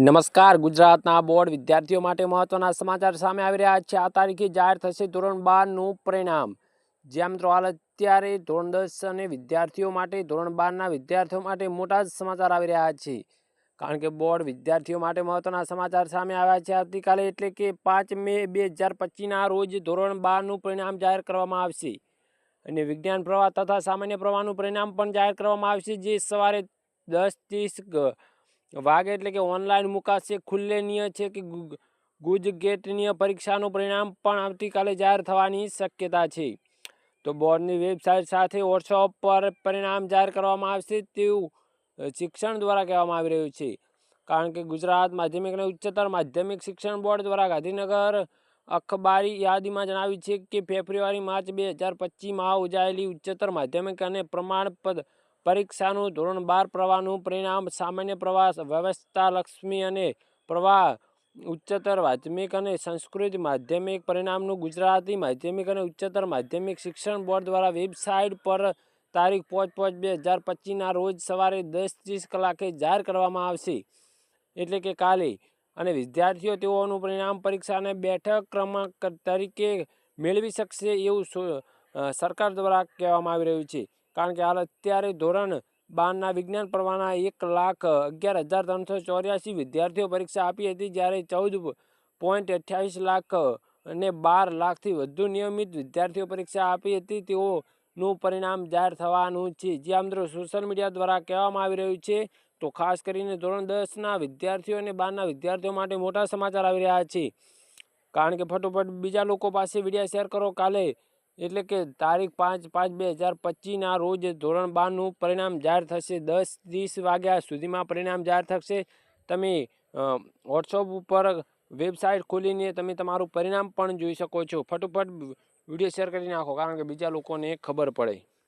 નમસ્કાર. ગુજરાતના બોર્ડ વિદ્યાર્થીઓ માટે મહત્વના સમાચાર સામે આવી રહ્યા છે. આ તારીખે જાહેર થશે ધોરણ બારનું પરિણામ. જ્યાં મિત્રો હાલ અત્યારે ધોરણ દસ અને વિદ્યાર્થીઓ માટે, ધોરણ બારના વિદ્યાર્થીઓ માટે મોટા જ સમાચાર આવી રહ્યા છે. કારણ કે બોર્ડ વિદ્યાર્થીઓ માટે મહત્વના સમાચાર સામે આવ્યા છે. આવતીકાલે એટલે કે પાંચ મે બે હજાર પચીસના રોજ ધોરણ બારનું પરિણામ જાહેર કરવામાં આવશે. અને વિજ્ઞાન પ્રવાહ તથા સામાન્ય પ્રવાહનું પરિણામ પણ જાહેર કરવામાં આવશે, જે સવારે દસ ત્રીસ વાગે એટલે કે ઓનલાઈન મુકાશે ખુલ્લેનીય છે કે ગુ- ગુજ ગેટનીય પરીક્ષાનું પરિણામ પણ આવતીકાલે જાહેર થવાની શક્યતા છે. તો બોર્ડની વેબસાઇટ સાથે વોટ્સઅપ પર પરિણામ જાહેર કરવામાં આવશે તેવું શિક્ષણ દ્વારા કહેવામાં આવી રહ્યું છે. કારણ કે ગુજરાત માધ્યમિક અને ઉચ્ચતર માધ્યમિક શિક્ષણ બોર્ડ દ્વારા ગાંધીનગર અખબારી યાદીમાં જણાવ્યું છે કે ફેબ્રુઆરી, માર્ચ બે હજાર પચીસમાં યોજાયેલી ઉચ્ચતર માધ્યમિક અને પ્રમાણપદ પરીક્ષાનું ધોરણ બાર પ્રવાહનું પરિણામ, સામાન્ય પ્રવાહ, વ્યવસ્થા લક્ષ્મી અને પ્રવાહ, ઉચ્ચતર માધ્યમિક અને સંસ્કૃત માધ્યમિક પરિણામનું ગુજરાતી માધ્યમિક અને ઉચ્ચતર માધ્યમિક શિક્ષણ બોર્ડ દ્વારા વેબસાઇટ પર તારીખ પાંચ પાંચ બે હજાર પચીસના રોજ સવારે દસ ત્રીસ કલાકે જાહેર કરવામાં આવશે. એટલે કે કાલે. અને વિદ્યાર્થીઓ તેઓનું પરિણામ પરીક્ષાને બેઠક ક્રમાંક તરીકે મેળવી શકશે એવું સરકાર દ્વારા કહેવામાં આવી રહ્યું છે. કારણ કે હાલ અત્યારે ધોરણ બારના વિજ્ઞાન પ્રવાહના એક લાખ અગિયાર હજાર ત્રણસો ચોર્યાસી વિદ્યાર્થીઓ પરીક્ષા આપી હતી જ્યારે ચૌદ પોઈન્ટ અઠ્યાવીસ લાખ અને બાર લાખથી વધુ નિયમિત વિદ્યાર્થીઓ પરીક્ષા આપી હતી. તેઓનું પરિણામ જાહેર થવાનું છે. જે આમ સોશિયલ મીડિયા દ્વારા કહેવામાં આવી રહ્યું છે. તો ખાસ કરીને ધોરણ દસના વિદ્યાર્થીઓ અને બારના વિદ્યાર્થીઓ માટે મોટા સમાચાર આવી રહ્યા છે. કારણ કે ફટોફટ બીજા લોકો પાસે વીડિયો શેર કરો. કાલે એટલે કે તારીખ પાંચ પાંચ બે હજાર પચીસના રોજ ધોરણ બારનું પરિણામ જાહેર થશે. દસ ત્રીસ વાગ્યા સુધીમાં પરિણામ જાહેર થશે. તમે વોટ્સઅપ ઉપર વેબસાઇટ ખોલીને તમે તમારું પરિણામ પણ જોઈ શકો છો. ફટોફટ વીડિયો શેર કરી નાખો, કારણ કે બીજા લોકોને ખબર પડે.